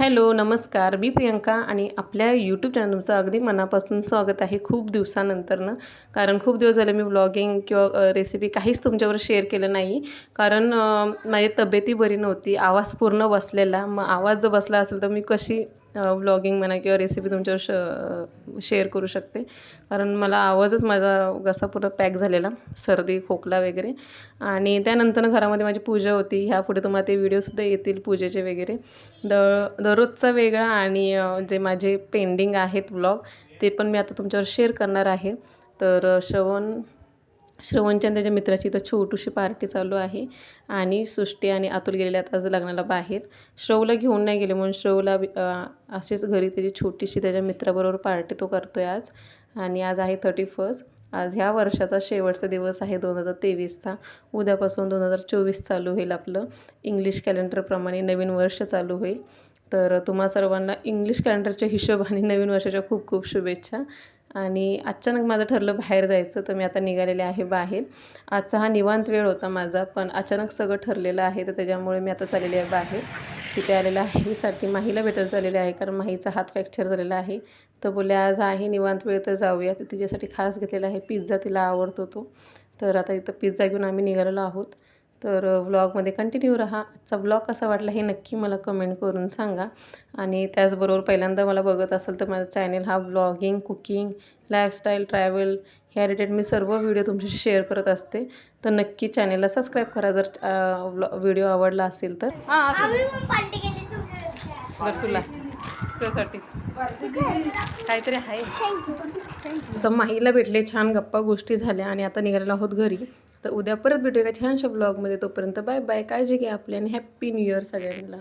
Hello नमस्कार. मी प्रियंका आणि आपल्या यूट्यूब चॅनलचं अगदी मनापासून स्वागत आहे खूप दिवसानंतरनं. कारण खूप दिवस झाले मी ब्लॉगिंग किंवा रेसिपी काहीच तुमच्यावर शेअर केलं नाही. कारण माझी तब्येती बरी नव्हती. आवाज पूर्ण बसलेला. मग आवाज जर बसला असेल तर मी कशी ब्लॉगिंग म्हणा किंवा रेसिपी तुमच्यावर श शेअर करू शकते. कारण मला आवाजच माझा घसा पूर्ण पॅक झालेला सर्दी खोकला वगैरे. आणि त्यानंतर घरामध्ये माझी पूजा होती. ह्या पुढे तुम्हाला ते व्हिडिओसुद्धा येतील पूजेचे वगैरे. द दररोजचा वेगळा आणि जे माझे पेंडिंग आहेत व्लॉग ते पण मी आता तुमच्यावर शेअर करणार आहे. तर श्रवण श्रवणच्या त्याच्या मित्राची इथं छोटूशी पार्टी चालू आहे आणि सृष्टी आणि अतुल गेलेले आहेत आज लग्नाला बाहेर. श्रवला घेऊन नाही गेले म्हणून श्रवला अशीच घरी त्याची छोटीशी त्याच्या मित्राबरोबर पार्टी तो करतो आहे आज. आणि आज आहे थर्टी फर्स्ट आज ह्या वर्षाचा शेवटचा दिवस आहे दोन हजार तेवीसचा. उद्यापासून दोन हजार चोवीस चालू होईल आपलं. इंग्लिश कॅलेंडरप्रमाणे नवीन वर्ष चालू होईल. तर तुम्हा सर्वांना इंग्लिश कॅलेंडरच्या हिशोबाने नवीन वर्षाच्या खूप खूप शुभेच्छा. आणि अचानक माझं ठरलं बाहेर जायचं तर मी आता निघालेले आहे बाहेर. आजचा हा निवांत वेळ होता माझा पण अचानक सगळं ठरलेलं आहे तर त्याच्यामुळे मी आता चाललेली आहे बाहेर. तिथे आलेलं आहे साठी माहीला भेटायला चाललेले आहे कारण माहीचा हात फ्रॅक्चर झालेला आहे. तर बोलले आज आहे निवांत वेळ तर जाऊया. तर तिच्यासाठी खास घेतलेला आहे पिझ्झा तिला आवडतो तो. तर आता इथं पिझ्झा घेऊन आम्ही निघालेलो आहोत. तर व्लॉगमध्ये कंटिन्यू राहा. आजचा व्लॉग कसा वाटला हे नक्की मला कमेंट करून सांगा. आणि त्याचबरोबर पहिल्यांदा मला बघत असेल तर माझा चॅनेल हा ब्लॉगिंग कुकिंग लाईफस्टाईल ट्रॅव्हल ह्या रिलेटेड मी सर्व व्हिडिओ तुमच्याशी शेअर करत असते. तर नक्की चॅनेलला सबस्क्राईब करा जर व्हिडिओ आवडला असेल तर. हां असं. आम्ही पण पार्टी केली तुमच्या बरं तुला. तुझ्यासाठी. काहीतरी आहे. थँक्यू तर माहीला भेटले छान गप्पा गोष्टी झाल्या आणि आता निघालेलो आहोत घरी. तर उद्या परत भेटूया का छानशा ब्लॉगमध्ये तोपर्यंत बाय बाय काळजी घ्या आपली आणि हॅप्पी न्यू इयर सगळ्यांना.